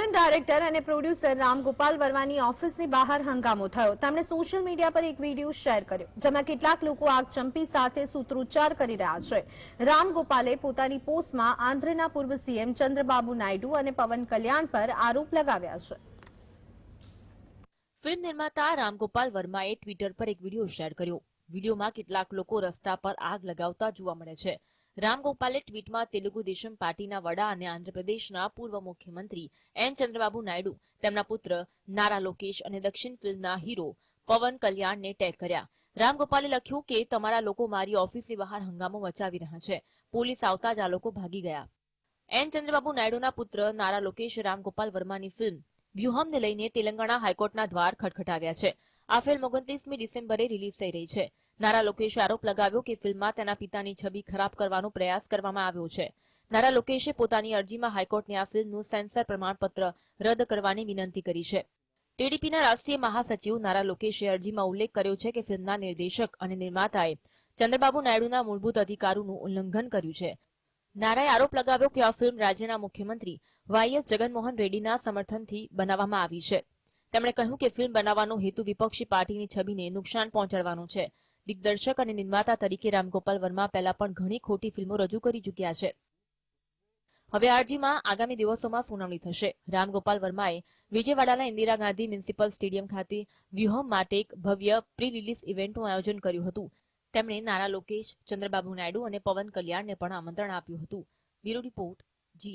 Film director અને producer Ram Gopal વર્માની ઓફિસની બહાર હંગામો થયો. તેમણે સોશિયલ મીડિયા પર એક વીડિયો શેર કર્યો, જેમાં કેટલાક લોકો આગચંપી સાથે સૂત્રોચ્ચાર કરી રહ્યા છે. રામ ગોપાલે પોતાની પોસ્ટમાં આંધ્રના પૂર્વ સીએમ ચંદ્રબાબુ નાયડુ અને પવન કલ્યાણ પર આરોપ લગાવ્યા છે. ફિલ્મ નિર્માતા રામગોપાલ વર્માએ ટ્વિટર પર એક વીડિયો શેર કર્યો. વિડીયોમાં કેટલાક લોકો રસ્તા પર આગ લગાવતા જોવા મળે છે. રામગોપાલે ટ્વીટમાં તેલુગુ દેશમ પાર્ટીના વડા અને આંધ્રપ્રદેશના પૂર્વ મુખ્યમંત્રી એન ચંદ્રબાબુ નાયડુ, તેમના પુત્ર નારા લોકેશ અને દક્ષિણ ફિલ્મના હીરો પવન કલ્યાણને ટેગ કર્યા. રામગોપાલે લખ્યું કે તમારા લોકો મારી ઓફિસની બહાર હંગામો મચાવી રહ્યા છે. પોલીસ આવતા જ આ લોકો ભાગી ગયા. એન ચંદ્રબાબુ નાયડુના પુત્ર નારા લોકેશ રામગોપાલ વર્માની ફિલ્મ વ્યુહમને લઈને તેલંગાણા હાઈકોર્ટના દ્વાર ખટખટાવ્યા છે. આ ફિલ્મ ઓગણત્રીસમી ડિસેમ્બરે રિલીઝ થઈ રહી છે. નારા લોકેશે આરોપ લગાવ્યો કે ફિલ્મમાં તેના પિતાની છબી ખરાબ કરવાનો પ્રયાસ કરવામાં આવ્યો છે. નારા લોકેશે પોતાની અરજીમાં હાઈકોર્ટને આ ફિલ્મનું સેન્સર પ્રમાણપત્ર રદ કરવાની વિનંતી કરી છે. ટીડીપીના રાષ્ટ્રીય મહાસચિવ નારા લોકેશે અરજીમાં ઉલ્લેખ કર્યો છે કે ફિલ્મના નિર્દેશક અને નિર્માતાએ ચંદ્રબાબુ નાયડુના મૂળભૂત અધિકારોનું ઉલ્લંઘન કર્યું છે. નારાએ આરોપ લગાવ્યો કે આ ફિલ્મ રાજ્યના મુખ્યમંત્રી વાયએસ જગનમોહન રેડ્ડીના સમર્થનથી બનાવવામાં આવી છે. તેમણે કહ્યું કે ફિલ્મ બનાવવાનો હેતુ વિપક્ષી પાર્ટીની છબીને નુકસાન પહોંચાડવાનો છે. દિગ્દર્શક અને નિર્માતા તરીકે રામગોપાલ વર્મા પહેલા પણ ઘણી ખોટી ફિલ્મો રજૂ કરી ચૂક્યા છે. હવે અરજીમાં આગામી દિવસોમાં સુનાવણી થશે. રામગોપાલ વર્માએ વિજયવાડાના ઇન્દિરા ગાંધી મ્યુનિસિપલ સ્ટેડિયમ ખાતે વ્યુહમ માટે એક ભવ્ય પ્રી રિલીઝ ઇવેન્ટનું આયોજન કર્યું હતું. તેમણે નાના લોકેશ, ચંદ્રબાબુ નાયડુ અને પવન કલ્યાણને પણ આમંત્રણ આપ્યું હતું. Bureau report